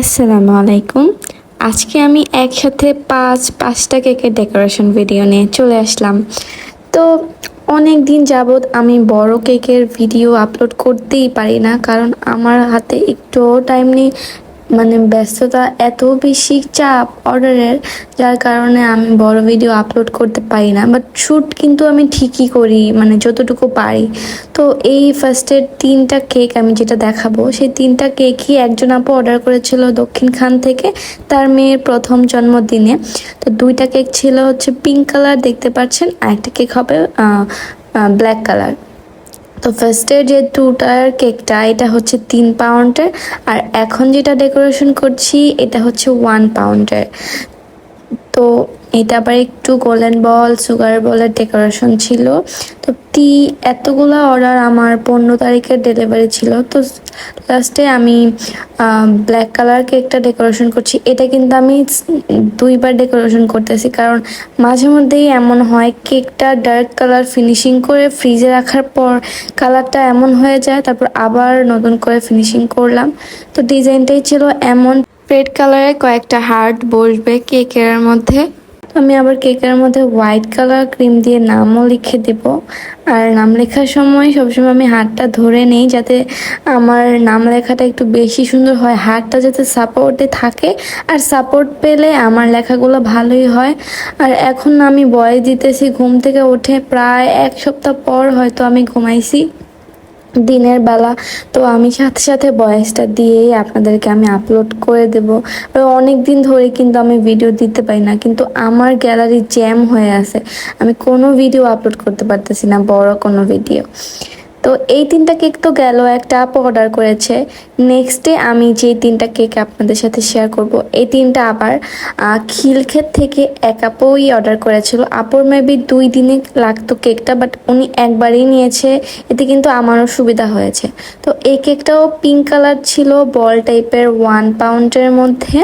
আসসালামু আলাইকুম। আজকে আমি একসাথে পাঁচ, পাঁচটা কেকের ডেকোরেশন ভিডিও নিয়ে চলে আসলাম। তো অনেক দিন যাবৎ আমি বড় কেকের ভিডিও আপলোড করতেই পারি না, কারণ আমার হাতে একটুও টাইম নেই। মানে ব্যস্ততা এত বেশি চাপ অর্ডারের যার কারণে আমি বড় ভিডিও আপলোড করতে পারি না। বাট শ্যুট কিন্তু আমি ঠিকই করি মানে যতটুকু পারি। তো এই ফার্স্টের তিনটা কেক আমি যেটা দেখাবো, সেই তিনটা কেকই একজন আপু অর্ডার করেছিল দক্ষিণ খান থেকে, তার মেয়ের প্রথম জন্মদিনে। তো দুইটা কেক ছিল হচ্ছে পিঙ্ক কালার দেখতে পাচ্ছেন, আর একটা কেক হবে ব্ল্যাক কালার তো ফার্স্টের যে টুটার কেকটা এটা হচ্ছে তিন পাউন্ডের আর এখন যেটা ডেকোরেশন করছি, এটা হচ্ছে ওয়ান পাউন্ডের তো এটা আবার একটু গোল্ডেন বল সুগার বলের ডেকোরেশন ছিল। তো তি এতগুলো অর্ডার আমার পনেরো তারিখের ডেলিভারি ছিল। তো লাস্টে আমি ব্ল্যাক কালার কেকটা ডেকোরেশন করছি। এটা কিন্তু আমি দুইবার ডেকোরেশন করতেছি। কারণ মাঝে মধ্যেই এমন হয় কেকটা ডার্ক কালার ফিনিশিং করে ফ্রিজে রাখার পর কালারটা এমন হয়ে যায়, তারপর আবার নতুন করে ফিনিশিং করলাম। তো ডিজাইনটাই ছিল এমন রেড কালারের কয়েকটা হার্ট বসবে কেকের মধ্যে। আমি আবার কেকের মধ্যে হোয়াইট কালার ক্রিম দিয়ে নামও লিখে দেব। আর নাম লেখার সময় সবসময় আমি হাতটা ধরে নেই যাতে আমার নাম লেখাটা একটু বেশি সুন্দর হয়। হাতটা যাতে সাপোর্টে থাকে আর সাপোর্ট পেলে আমার লেখাগুলো ভালোই হয়। আর এখন আমি বয়স দিতেছি, ঘুম থেকে উঠে প্রায় এক সপ্তাহ পর হয়তো আমি ঘুমাইছি। দিনের বেলা। তো আমি সাথে সাথে বয়সটা দিয়েই আপনাদেরকে আমি আপলোড করে দেব। অনেক দিন ধরে কিন্তু আমি ভিডিও দিতে পারি না, কিন্তু আমার গ্যালারি জ্যাম হয়ে আছে। আমি কোনো ভিডিও আপলোড করতে পারতেছি না, বড় কোনো ভিডিও তো এই তিনটা কেক তো গেল, একটা আপ অর্ডার করেছে। নেক্সট আমি যে তিনটা কেক আপনাদের সাথে শেয়ার করব, এই তিনটা আবার খিলক্ষেত থেকে এক আপই অর্ডার করেছিল। আপুর মেবি দুই দিনে লাগতো কেকটা বাট উনি একবারই নিয়েছে। এতে কিন্তু আমারও সুবিধা হয়েছে। তো এই কেকটাও পিঙ্ক কালার ছিল বল টাইপের ওয়ান পাউন্ডের মধ্যে।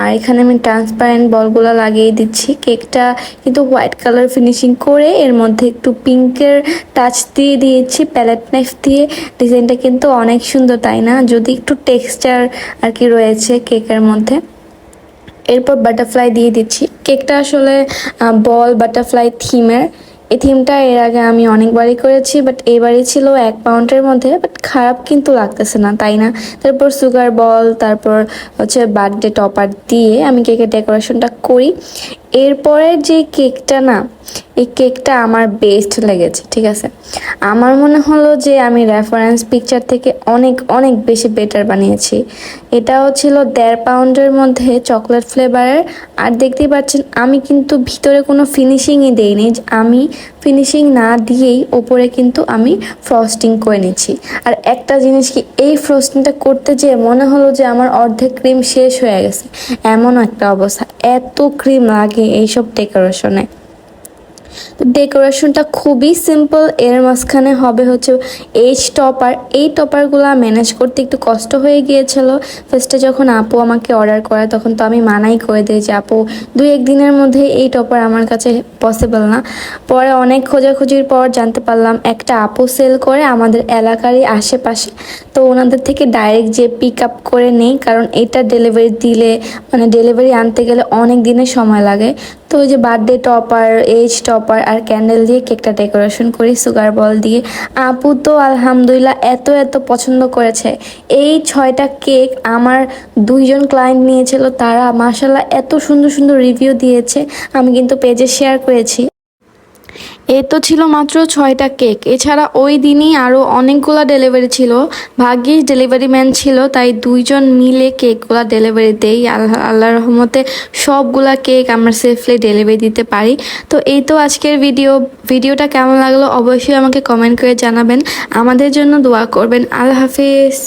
আর এখানে আমি ট্রান্সপারেন্ট বলগুলো লাগিয়ে দিচ্ছি। কেকটা কিন্তু হোয়াইট কালার ফিনিশিং করে এর মধ্যে একটু পিঙ্কের টাচ দিয়ে দিয়েছি প্যালেট নাইফ দিয়ে ডিজাইনটা কিন্তু অনেক সুন্দর, তাই না? যদি একটু টেক্সচার আর কি রয়েছে কেকের মধ্যে। এরপর বাটারফ্লাই দিয়ে দিচ্ছি। কেকটা আসলে বল বাটারফ্লাই থিমের এই থিমটা এর আগে আমি অনেকবারই করেছি বাট এবারই ছিল এক পাউন্ডের মধ্যে বাট খারাপ কিন্তু লাগতেছে না, তাই না? তারপর সুগার বল তারপর হচ্ছে বার্থডে টপার দিয়ে আমি কেকের ডেকোরেশনটা করি। এরপরে যে কেকটা না, এই কেকটা আমার বেস্ট লেগেছে, ঠিক আছে? আমার মনে হলো যে আমি রেফারেন্স পিকচার থেকে অনেক অনেক বেশি বেটার বানিয়েছি। এটাও ছিল দেড় পাউন্ডের মধ্যে চকলেট ফ্লেভারের আর দেখতেই পাচ্ছেন, আমি কিন্তু ভিতরে কোনো ফিনিশিংই দেইনি আমি ফিনিশিং না দিয়েই ওপরে কিন্তু আমি ফ্রস্টিং করে নিচ্ছি। আর একটা জিনিস কি, এই ফ্রস্টিংটা করতে যেয়ে মনে হলো যে আমার অর্ধেক ক্রিম শেষ হয়ে গেছে। এমন একটা অবস্থা, এত ক্রিম লাগে এইসব ডেকোরেশনে ডেকোরেশনটা খুবই সিম্পল এর মাঝখানে হবে হচ্ছে এইচ টপার এই টপারগুলো ম্যানেজ করতে একটু কষ্ট হয়ে গিয়েছিল। ফার্স্টে যখন আপু আমাকে অর্ডার করে তখন তো আমি মানাই করে দিই যে আপু, দুই এক দিনের মধ্যে এই টপার আমার কাছে পসিবল না। পরে অনেক খোঁজাখুঁজির পর জানতে পারলাম, একটা আপু সেল করে আমাদের এলাকারই আশেপাশে। তো ওনাদের থেকে ডাইরেক্ট যে পিক আপ করে নেই, কারণ এটা ডেলিভারি দিলে মানে ডেলিভারি আনতে গেলে অনেক দিনের সময় লাগে। তো ওই যে বার্থডে টপার, এজ টপার আর ক্যান্ডেল দিয়ে কেকটা ডেকোরেশন করি, সুগার বল দিয়ে। আপু তো আলহামদুলিল্লাহ এত এত পছন্দ করেছে। এই ছয়টা কেক আমার দুইজন ক্লায়েন্ট নিয়েছিল, তারা মাসাল্লাহ এত সুন্দর সুন্দর রিভিউ দিয়েছে। আমি কিন্তু পেজে শেয়ার করেছি। এ তো ছিল মাত্র ছয়টা কেক। এছাড়া ওই দিনই আরও অনেকগুলো ডেলিভারি ছিল। ভাগ্যিস ডেলিভারি ম্যান ছিল, তাই দুইজন মিলে কেকগুলো ডেলিভারি দেই। আল্লাহ আল্লাহ রহমতে সবগুলা কেক আমরা সেফলি ডেলিভারি দিতে পারি। তো এই তো আজকের ভিডিও ভিডিওটা কেমন লাগল অবশ্যই আমাকে কমেন্ট করে জানাবেন। আমাদের জন্য দোয়া করবেন। আল্লাহ হাফিজ।